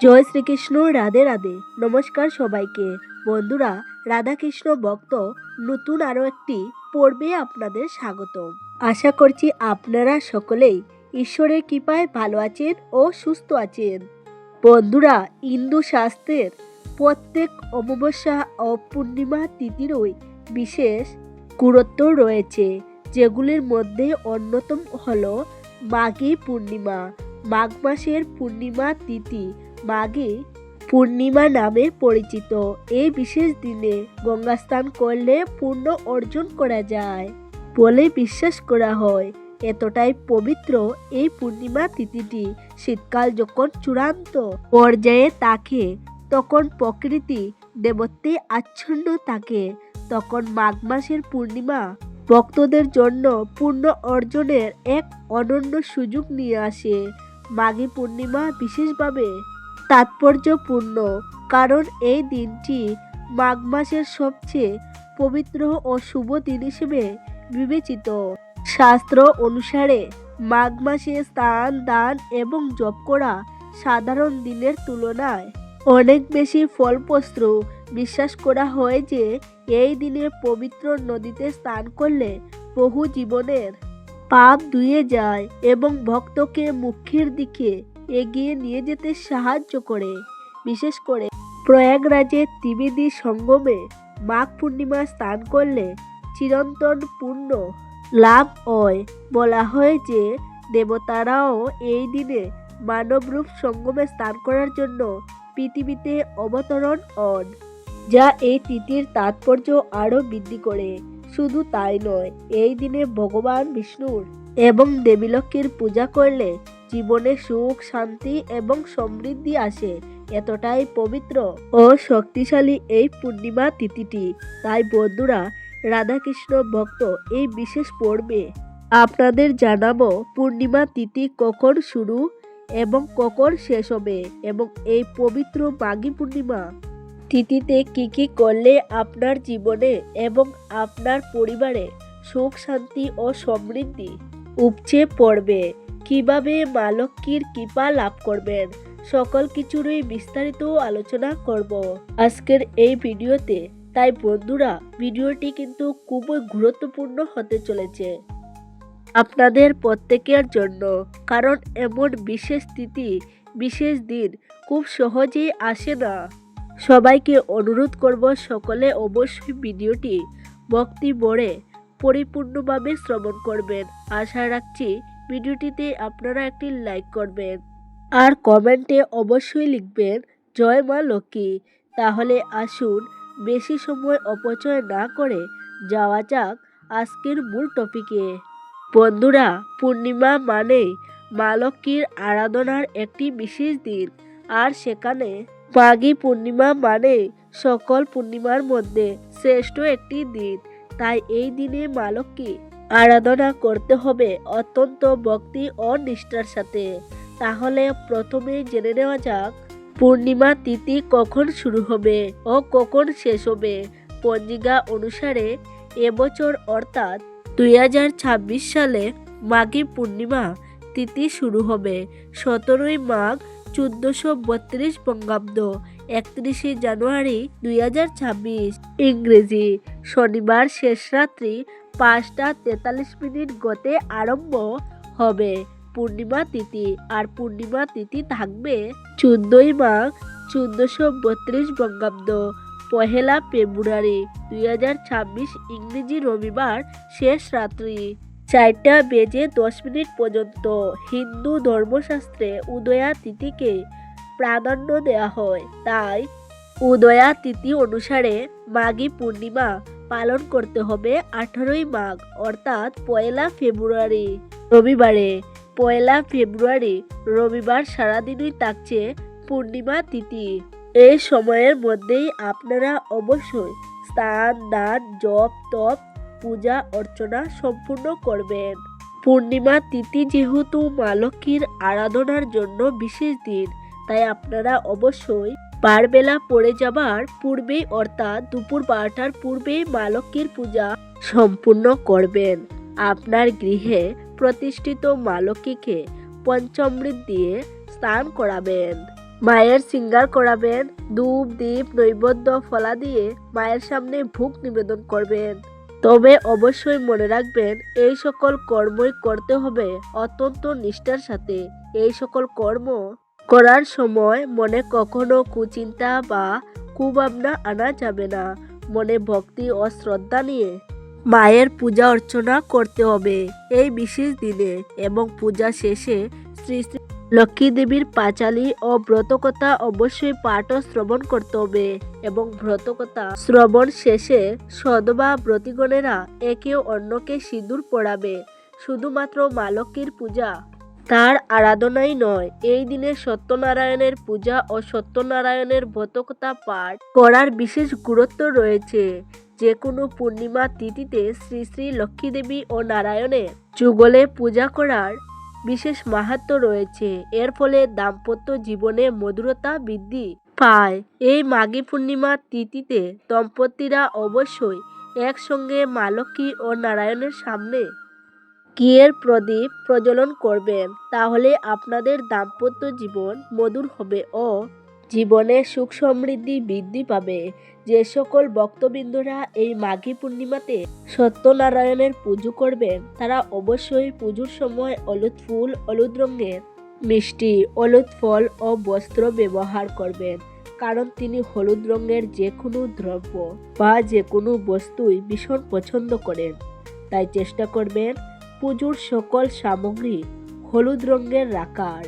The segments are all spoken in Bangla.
জয় শ্রীকৃষ্ণ, রাধে রাধে। নমস্কার সবাইকে। বন্ধুরা, রাধাকৃষ্ণ ভক্ত, নতুন আরও একটি পর্বে আপনাদের স্বাগত আশা করছি আপনারা সকলেই ঈশ্বরের কৃপায় ভালো আছেন ও সুস্থ আছেন। বন্ধুরা হিন্দু শাস্ত্রের প্রত্যেক অমাবস্যা ও পূর্ণিমা তিথিরই বিশেষ গুরুত্ব রয়েছে, যেগুলির মধ্যে অন্যতম হল মাঘী পূর্ণিমা। মাঘ মাসের পূর্ণিমা তিথি মাঘী পূর্ণিমা নামে পরিচিত। এই বিশেষ দিনে গঙ্গা স্নান করলে পূর্ণ অর্জন করা যায় বলে বিশ্বাস করা হয়। এতটাই পবিত্র এই পূর্ণিমা তিথিটি শীতকাল যখন চূড়ান্ত পর্যায়ে থাকে, তখন প্রকৃতি দেবত্বে আচ্ছন্ন থাকে। তখন মাঘ মাসের পূর্ণিমা ভক্তদের জন্য পূর্ণ অর্জনের এক অনন্য সুযোগ নিয়ে আসে। মাঘী পূর্ণিমা বিশেষভাবে তাৎপর্যপূর্ণ, কারণ এই দিনটি মাঘ মাসের সবচেয়ে পবিত্র ও শুভ দিন হিসেবে বিবেচিত। শাস্ত্র অনুসারে মাঘ মাসে স্নান, দান এবং জপ করা সাধারণ দিনের তুলনায় অনেক বেশি ফলপ্রসূ। বিশ্বাস করা হয় যে এই দিনে পবিত্র নদীতে স্নান করলে বহু জীবনের পাপ ধুয়ে যায় এবং ভক্তকে মুখের দিকে এগিয়ে নিয়ে যেতে সাহায্য করে। বিশেষ করে প্রয়াগরাজের ত্রিবেদী সঙ্গমে মাঘ পূর্ণিমা স্নান করলে চিরন্তন পূর্ণ লাভ হয়। বলা হয় যে দেবতারাও এই দিনে মানবরূপ সঙ্গমে স্নান করার জন্য পৃথিবীতে অবতরণ হন, যা এই তিথির তাৎপর্য আরও বৃদ্ধি করে। শুধু তাই নয়, এই দিনে ভগবান বিষ্ণুর এবং দেবীলক্ষ্মীর পূজা করলে জীবনে সুখ, শান্তি এবং সমৃদ্ধি আসে। এতটাই পবিত্র ও শক্তিশালী এই পূর্ণিমা তিথিটি। তাই বন্ধুরা, রাধাকৃষ্ণ ভক্ত, এই বিশেষ পর্বে আপনাদের জানাব পূর্ণিমা তিথি কখন শুরু এবং কখন শেষ হবে এবং এই পবিত্র মাঘী পূর্ণিমা তিথিতে কি কি করলে আপনার জীবনে এবং আপনার পরিবারে সুখ, শান্তি ও সমৃদ্ধি উপচে পড়বে। কীভাবে মা কৃপা লাভ করবেন? সকল কিছুরই বিস্তারিত আলোচনা করব। আজকের এই ভিডিওতে, তাই বন্ধুরা, ভিডিওটি কিন্তু খুবই গুরুত্বপূর্ণ হতে চলেছে। আপনাদের প্রত্যেকের জন্য, কারণ এমন বিশেষ তিথি, বিশেষ দিন খুব সহজেই আসে না। সবাইকে অনুরোধ করব সকলে অবশ্যই ভিডিওটি ভক্তি ভরে, পরিপূর্ণভাবে শ্রবণ করবেন। আশা রাখছি ভিডিওটিতে আপনারা একটি লাইক করবেন। আর কমেন্টে অবশ্যই লিখবেন, জয় মা লক্ষ্মী। তাহলে আসুন, বেশি সময় অপচয় না করে যাওয়া যাক আজকের মূল টপিকে। বন্ধুরা, পূর্ণিমা মানেই মা লক্ষ্মীর আরাধনার একটি বিশেষ দিন। আর সেখানে মাঘী পূর্ণিমা মানে সকল পূর্ণিমার মধ্যে শ্রেষ্ঠ একটি দিন। তাই এই দিনে মা লক্ষ্মী আরাধনা করতে হবে অত্যন্ত ভক্তি ও নিষ্ঠার সাথে। তাহলে প্রথমে জেনে নেওয়া যাক, পূর্ণিমা তিথি কখন শুরু হবে ও কখন শেষ হবে। পঞ্জিকা অনুসারে এবছর অর্থাৎ দুই হাজার ছাব্বিশ সালে মাঘী পূর্ণিমা তিথি শুরু হবে। সতেরোই মাঘ চোদ্দশো বত্রিশ বঙ্গাব্দ, একত্রিশে জানুয়ারি দুই হাজার ছাব্বিশ। ইংরেজি, শনিবার শেষ রাত্রি পাঁচটা তেতাল্লিশ মিনিট গতে আরম্ভ হবে। পূর্ণিমা তিথি, আর পূর্ণিমা তিথি থাকবে চোদ্দই মাঘ চোদ্দশো বত্রিশ বঙ্গাব্দ। পহেলা ফেব্রুয়ারি দুই হাজার ছাব্বিশ ইংরেজি রবিবার শেষ রাত্রি চারটা বেজে দশ মিনিট পর্যন্ত হিন্দু ধর্মশাস্ত্রে উদয়া তিথিকে প্রাধান্য দেওয়া হয়। তাই উদয়া তিথি অনুসারে মাঘী পূর্ণিমা পালন করতে হবে আঠারোই মাঘ, অর্থাৎ পয়লা ফেব্রুয়ারি। রবিবারে, পয়লা ফেব্রুয়ারি, রবিবার সারাদিনই থাকছে পূর্ণিমা তিথি। এই সময়ের মধ্যেই আপনারা অবশ্যই স্নান, দান, জপ, তপ, পূজা, অর্চনা সম্পূর্ণ করবেন। পূর্ণিমা তিথি যেহেতু মা লক্ষ্মীর আরাধনার জন্য বিশেষ দিন, তাই আপনারা অবশ্যই বারবেলা পড়ে যাবার পূর্বেই অর্থাৎ দুপুর বারোটার পূর্বেই মা লক্ষ্মীর পূজা সম্পূর্ণ করবেন। আপনার গৃহে প্রতিষ্ঠিত মা লক্ষ্মীকে পঞ্চমৃত দিয়ে স্নান করাবেন। মায়ের সিঙ্গার করাবেন, ধূপ দ্বীপ নৈবদ্য, ফলা দিয়ে মায়ের সামনে ভোগ নিবেদন করবেন। তবে অবশ্যই মনে রাখবেন, এই সকল কর্মই করতে হবে অত্যন্ত নিষ্ঠার সাথে। এই সকল কর্ম করার সময় মনে কখনো কুচিন্তা বা কুভাবনা আনা যাবে না। মনে ভক্তি ও শ্রদ্ধা নিয়ে মায়ের পূজা অর্চনা করতে হবে এই বিশেষ দিনে এবং পূজা শেষে শ্রী শ্রী লক্ষ্মী দেবীর পাঁচালী ও ব্রতকথা অবশ্যই পাঠ শ্রবণ করতে হবে এবং ব্রতকথা শ্রবণ শেষে সদবা ব্রতিগণেরা একে অন্যকে সিঁদুর পড়াবে। শুধুমাত্র মা লক্ষ্মীর পূজা তার আরাধনাই নয়, এই দিনে সত্যনারায়ণের পূজা ও সত্যনারায়ণের ব্রতকথা পাঠ করার বিশেষ গুরুত্ব রয়েছে। যে কোনো পূর্ণিমা তিথিতে শ্রী শ্রী লক্ষ্মী দেবী ও নারায়ণের যুগলে পূজা করার বিশেষ মাহাত্ম্য রয়েছে। এর ফলে দাম্পত্য জীবনে মধুরতা বৃদ্ধি পায়। এই মাঘী পূর্ণিমা তিথিতে দম্পতিরা অবশ্যই একসঙ্গে মা লক্ষ্মী ও নারায়ণের সামনে ঘিয়ের প্রদীপ প্রজ্বলন করবেন তাহলে আপনাদের দাম্পত্য জীবন মধুর হবে ও জীবনে সুখ সমৃদ্ধি বৃদ্ধি পাবে। যে সকল ভক্তবৃন্দরা এই মাঘী পূর্ণিমাতে সত্যনারায়ণের পুজো করবেন তারা অবশ্যই পুজোর সময় হলুদ ফুল, হলুদ রঙের মিষ্টি, হলুদ ফল ও বস্ত্র ব্যবহার করবেন কারণ তিনি হলুদ রঙের যে কোনো দ্রব্য বা যে কোনো বস্তুই ভীষণ পছন্দ করেন। তাই চেষ্টা করবেন পুজোর সকল সামগ্রী হলুদ রঙের রাখার।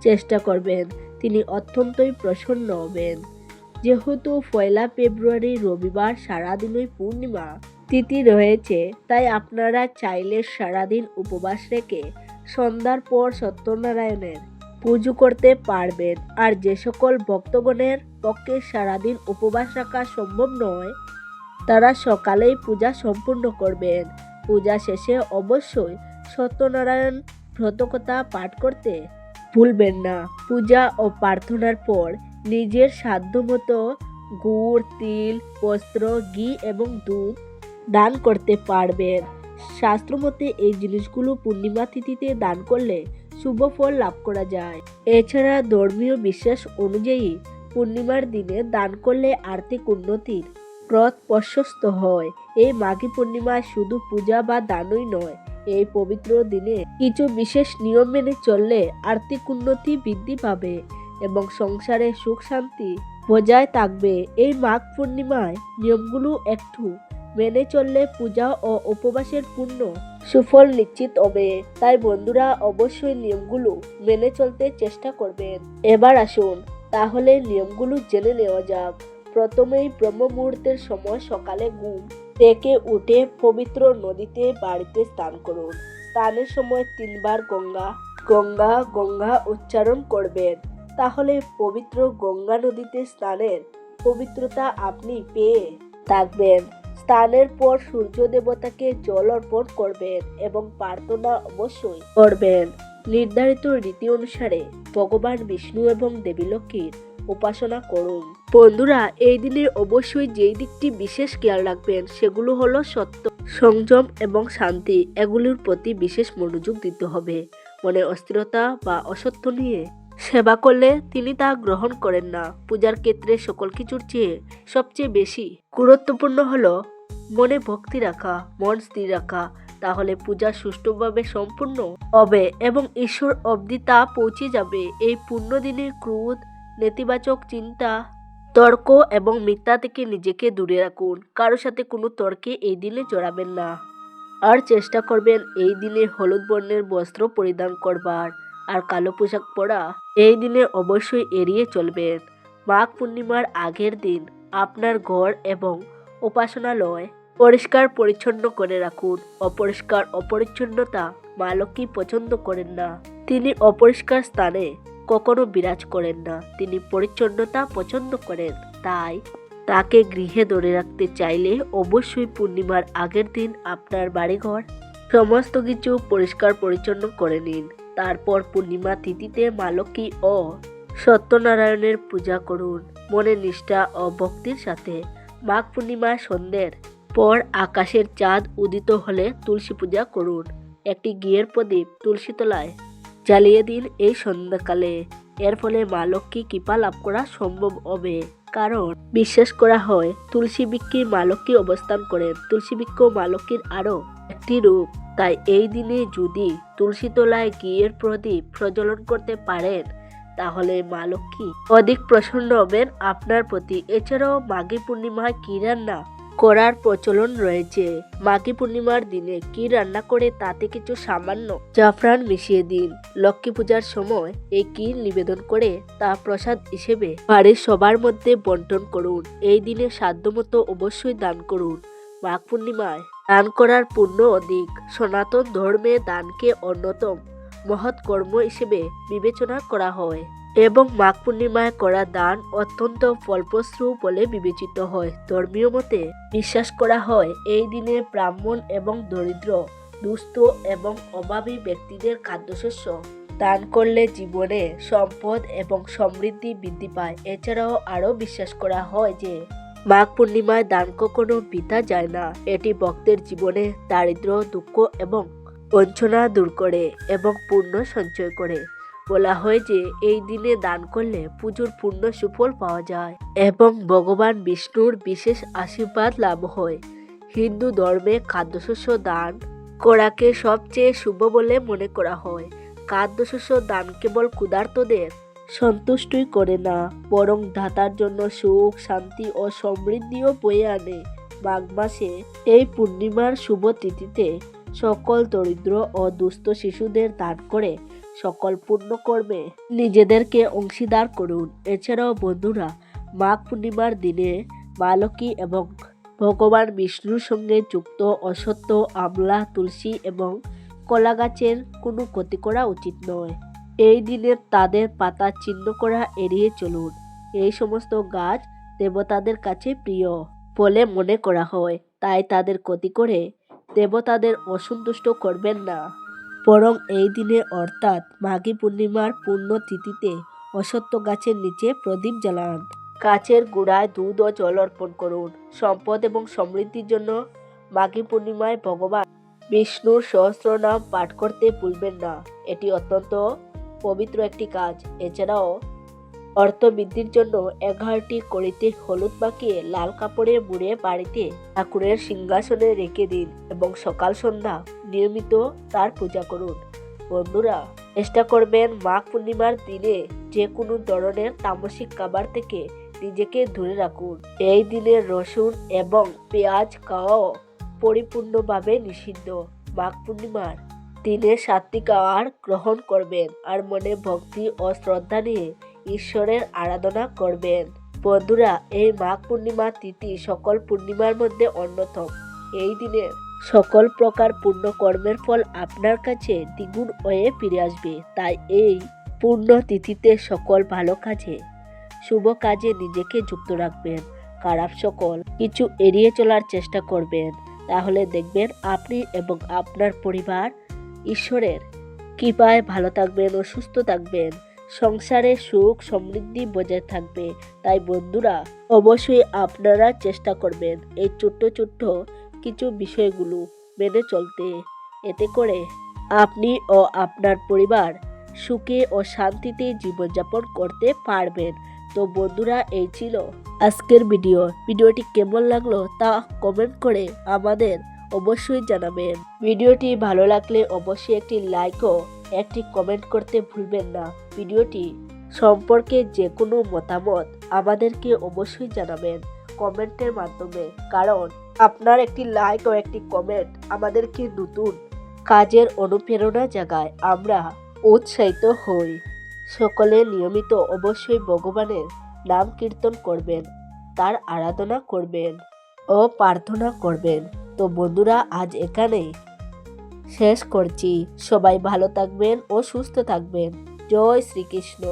চেষ্টা করবেন, তিনি অত্যন্তই প্রসন্ন হবেন। যেহেতু পয়লা ফেব্রুয়ারি রবিবার সারাদিনই পূর্ণিমা, তিথি রয়েছে, তাই আপনারা চাইলে সারাদিন উপবাস রেখে সন্ধ্যার পর সত্যনারায়ণের পুজো করতে পারবেন। আর যে সকল ভক্তগণের পক্ষে সারাদিন উপবাস রাখা সম্ভব নয়, তারা সকালেই পূজা সম্পূর্ণ করবেন। পূজা শেষে অবশ্যই সত্যনারায়ণ ব্রতকথা পাঠ করতে ভুলবেন না। পূজা ও প্রার্থনার পর নিজের সাধ্যমতো গুড়, তিল, বস্ত্র, ঘি এবং দুধ দান করতে পারবেন। শাস্ত্রমতে এই জিনিসগুলো পূর্ণিমা তিথিতে দান করলে শুভ ফল লাভ করা যায়। এছাড়া ধর্মীয় বিশ্বাস অনুযায়ী পূর্ণিমার দিনে দান করলে আর্থিক উন্নতির পথ প্রশস্ত হয়। এই মাঘী পূর্ণিমায় শুধু পূজা বা দানই নয়, এই পবিত্র দিনে কিছু বিশেষ নিয়ম মেনে চললে আর্থিক উন্নতি বৃদ্ধি পাবে এবং সংসারে সুখ শান্তি বজায় থাকবে। এই মাঘ পূর্ণিমায় নিয়মগুলো একটু মেনে চললে পূজা ও উপবাসের পূর্ণ সুফল নিশ্চিত হবে। তাই বন্ধুরা অবশ্যই নিয়মগুলো মেনে চলতে চেষ্টা করবেন। এবার আসুন, তাহলে নিয়মগুলো জেনে নেওয়া যাক। প্রথমেই ব্রহ্ম মুহূর্তের সময় সকালে ঘুম থেকে উঠে পবিত্র নদীতে বাড়িতে স্নান করুন। স্নানের সময় তিনবার গঙ্গা গঙ্গা গঙ্গা উচ্চারণ করবেন। তাহলে পবিত্র গঙ্গা নদীতে স্নানের পবিত্রতা আপনি পেয়ে থাকবেন। স্নানের পর সূর্য দেবতাকে জল অর্পণ করবেন এবং প্রার্থনা অবশ্যই করবেন। নির্ধারিত রীতি অনুসারে ভগবান বিষ্ণু এবং দেবী লক্ষ্মীর উপাসনা করুন। বন্ধুরা, এই দিনে অবশ্যই যেই দিকটি বিশেষ খেয়াল রাখবেন, সেগুলো হলো সত্য, সংযম এবং শান্তি। এগুলির প্রতি বিশেষ মনোযোগ দিতে হবে। মনে অস্থিরতা বা অসত্য নিয়ে সেবা করলে তিনি তা গ্রহণ করেন না। পূজার ক্ষেত্রে সকল কিছুর চেয়ে সবচেয়ে বেশি গুরুত্বপূর্ণ হলো মনে ভক্তি রাখা, মন স্থির রাখা। তাহলে পূজা সুষ্ঠুভাবে সম্পূর্ণ হবে এবং ঈশ্বর অবধি তা পৌঁছে যাবে। এই পূর্ণ দিনে ক্রোধ নেতিবাচক চিন্তা, তর্ক এবং মিথ্যা থেকে নিজেকে দূরে রাখুন। কারোর সাথে কোনো তর্কে এই দিনে জড়াবেন না। আর চেষ্টা করবেন এই দিনে হলুদ বর্ণের বস্ত্র পরিধান করবার আর কালো পোশাক পরা। এই দিনে অবশ্যই এড়িয়ে চলবেন। মাঘ পূর্ণিমার আগের দিন আপনার ঘর এবং উপাসনালয় পরিষ্কার পরিচ্ছন্ন করে রাখুন। অপরিষ্কার অপরিচ্ছন্নতা মা লক্ষ্মী পছন্দ করেন না। তিনি অপরিষ্কার স্থানে কখনো বিরাজ করেন না। তিনি পরিচ্ছন্নতা পছন্দ করেন। তাই তাকে গৃহে ধরে রাখতে চাইলে অবশ্যই পূর্ণিমার আগের দিন আপনার বাড়িঘর সমস্ত কিছু পরিষ্কার পরিচ্ছন্ন করে নিন। তারপর পূর্ণিমা তিথিতে মা লক্ষ্মী ও সত্যনারায়ণের পূজা করুন। মনে নিষ্ঠা ও ভক্তির সাথে মাঘ পূর্ণিমা সন্ধ্যের পর আকাশের চাঁদ উদিত হলে তুলসী পূজা করুন। একটি গিয়ের প্রদীপ তুলসী তলায় জ্বালিয়ে দিন এই সন্ধ্যাকালে। এর ফলে মা লক্ষ্মী কৃপা লাভ করা সম্ভব হবে। কারণ বিশ্বাস করা হয়, তুলসী বৃক্ষে মা লক্ষ্মী অবস্থান করেন। তুলসী বৃক্ষ মা লক্ষ্মীর আরও একটি রূপ। তাই এই দিনে যদি তুলসী তলায় ঘিয়ের প্রদীপ প্রজ্বলন করতে পারেন, তাহলে মা লক্ষ্মী অধিক প্রসন্ন হবেন আপনার প্রতি। এছাড়াও মাঘী পূর্ণিমায় কি রান্না করার প্রচলন রয়েছে। মাঘী পূর্ণিমার দিনে কি রান্না করে তাতে কিছু সামান্য জাফরান মিশিয়ে দিন। লক্ষ্মী পূজার সময় এই ক্ষীর নিবেদন করে তা প্রসাদ হিসেবে বাড়ির সবার মধ্যে বন্টন করুন। এই দিনে সাধ্যমতো অবশ্যই দান করুন। মাঘ পূর্ণিমায় দান করার পূর্ণ অধিক সনাতন ধর্মে দানকে অন্যতম মহৎ কর্ম হিসেবে বিবেচনা করা হয়। এবং মাঘ পূর্ণিমায় করা দান অত্যন্ত ফলপ্রসূ বলে বিবেচিত হয়। ধর্মীয় মতে বিশ্বাস করা হয়, এই দিনে ব্রাহ্মণ এবং দরিদ্র, দুস্থ এবং অভাবী ব্যক্তিদের খাদ্যশস্য দান করলে জীবনে সম্পদ এবং সমৃদ্ধি বৃদ্ধি পায়। এছাড়াও আরও বিশ্বাস করা হয় যে, মাঘ পূর্ণিমায় দান কখনো বৃথা যায় না। এটি ভক্তের জীবনে দারিদ্র দুঃখ এবং বঞ্চনা দূর করে এবং পূর্ণ সঞ্চয় করে। বলা হয় যে এই দিনে দান করলে পুজোর পূর্ণ সুফল পাওয়া যায় এবং ভগবান বিষ্ণুর বিশেষ আশীর্বাদ লাভ হয়। হিন্দু ধর্মে খাদ্যশস্য দান করাকে সবচেয়ে শুভ বলে মনে করা হয়। খাদ্যশস্য দান কেবল ক্ষুধার্তদের সন্তুষ্টই করে না, বরং দাতার জন্য সুখ, শান্তি ও সমৃদ্ধিও বয়ে আনে। মাঘ মাসে এই পূর্ণিমার শুভ তিথিতে সকল দরিদ্র ও দুস্থ শিশুদের দান করে সকল পূর্ণ পুণ্যকর্মে নিজেদেরকে অংশীদার করুন। এছাড়াও বন্ধুরা, মাঘ পূর্ণিমার দিনে মা লক্ষ্মী এবং ভগবান বিষ্ণুর সঙ্গে যুক্ত অসত্য, আমলা, তুলসী এবং কলা গাছের কোনো ক্ষতি করা উচিত নয়। এই দিনে তাদের পাতা চিহ্ন করা এড়িয়ে চলুন। এই সমস্ত গাছ দেবতাদের কাছে প্রিয় বলে মনে করা হয়। তাই তাদের ক্ষতি করে দেবতাদের অসন্তুষ্ট করবেন না। বরং এই দিনে অর্থাৎ মাঘী পূর্ণিমার পূর্ণ তিথিতে অসত্য গাছের নিচে প্রদীপ জ্বালান। গাছের গোড়ায় দুধ ও জল অর্পণ করুন। সম্পদ এবং সমৃদ্ধির জন্য মাঘী পূর্ণিমায় ভগবান বিষ্ণুর সহস্র নাম পাঠ করতে ভুলবেন না। এটি অত্যন্ত পবিত্র একটি কাজ। এছাড়াও অর্থ বৃদ্ধির জন্য এগারোটি কড়িতে হলুদ মাখিয়ে লাল কাপড়ে মুড়ে বাড়িতে ঠাকুরের সিংহাসনে রেখে দিন এবং সকাল সন্ধ্যা নিয়মিত তার পূজা করুন। বন্ধুরা চেষ্টা করবেন মাঘ পূর্ণিমার দিনে যে কোনো ধরনের তামসিক খাবার থেকে নিজেকে দূরে রাখুন। এই দিনে রসুন এবং পেঁয়াজ খাওয়াও পরিপূর্ণভাবে নিষিদ্ধ। মাঘ পূর্ণিমার দিনে সাত্বিক আহার গ্রহণ করবেন আর মনে ভক্তি ও শ্রদ্ধা নিয়ে ঈশ্বরের আরাধনা করবেন। বন্ধুরা, এই মাঘ পূর্ণিমা তিথি সকল পূর্ণিমার মধ্যে অন্যতম। এই দিনে সকল প্রকার পূর্ণ কর্মের ফল আপনার কাছে দ্বিগুণ হয়ে ফিরে আসবে। তাই এই পূর্ণ তিথিতে সকল ভালো কাজে, শুভ কাজে নিজেকে যুক্ত রাখবেন। খারাপ সকল কিছু এড়িয়ে চলার চেষ্টা করবেন। তাহলে দেখবেন আপনি এবং আপনার পরিবার ঈশ্বরের কৃপায় ভালো থাকবেন ও সুস্থ থাকবেন। সংসারে সুখ সমৃদ্ধি বজায় থাকবে। তাই বন্ধুরা, অবশ্যই আপনারা চেষ্টা করবেন। এই ছোট্ট ছোট্ট কিছু বিষয়গুলো মেনে চলতে। এতে করে আপনি ও আপনার পরিবার সুখে ও শান্তিতে জীবনযাপন করতে পারবেন। তো বন্ধুরা, এই ছিল আজকের ভিডিও। ভিডিওটি কেমন লাগল তা কমেন্ট করে আমাদের অবশ্যই জানাবেন। ভিডিওটি ভালো লাগলে অবশ্যই একটি লাইক ও একটি কমেন্ট করতে ভুলবেন না। ভিডিওটি সম্পর্কে যে কোনো মতামত আমাদেরকে অবশ্যই জানাবেন। কমেন্টের মাধ্যমে। কারণ, আপনার একটি লাইক ও একটি কমেন্ট আমাদেরকে নতুন কাজের অনুপ্রেরণা জাগায়। আমরা উৎসাহিত হই। সকলে নিয়মিত অবশ্যই ভগবানের নাম কীর্তন করবেন, তার আরাধনা করবেন ও প্রার্থনা করবেন। তো বন্ধুরা, আজ এখানেই শেষ করছি। সবাই ভালো থাকবেন ও সুস্থ থাকবেন। জয় শ্রীকৃষ্ণ।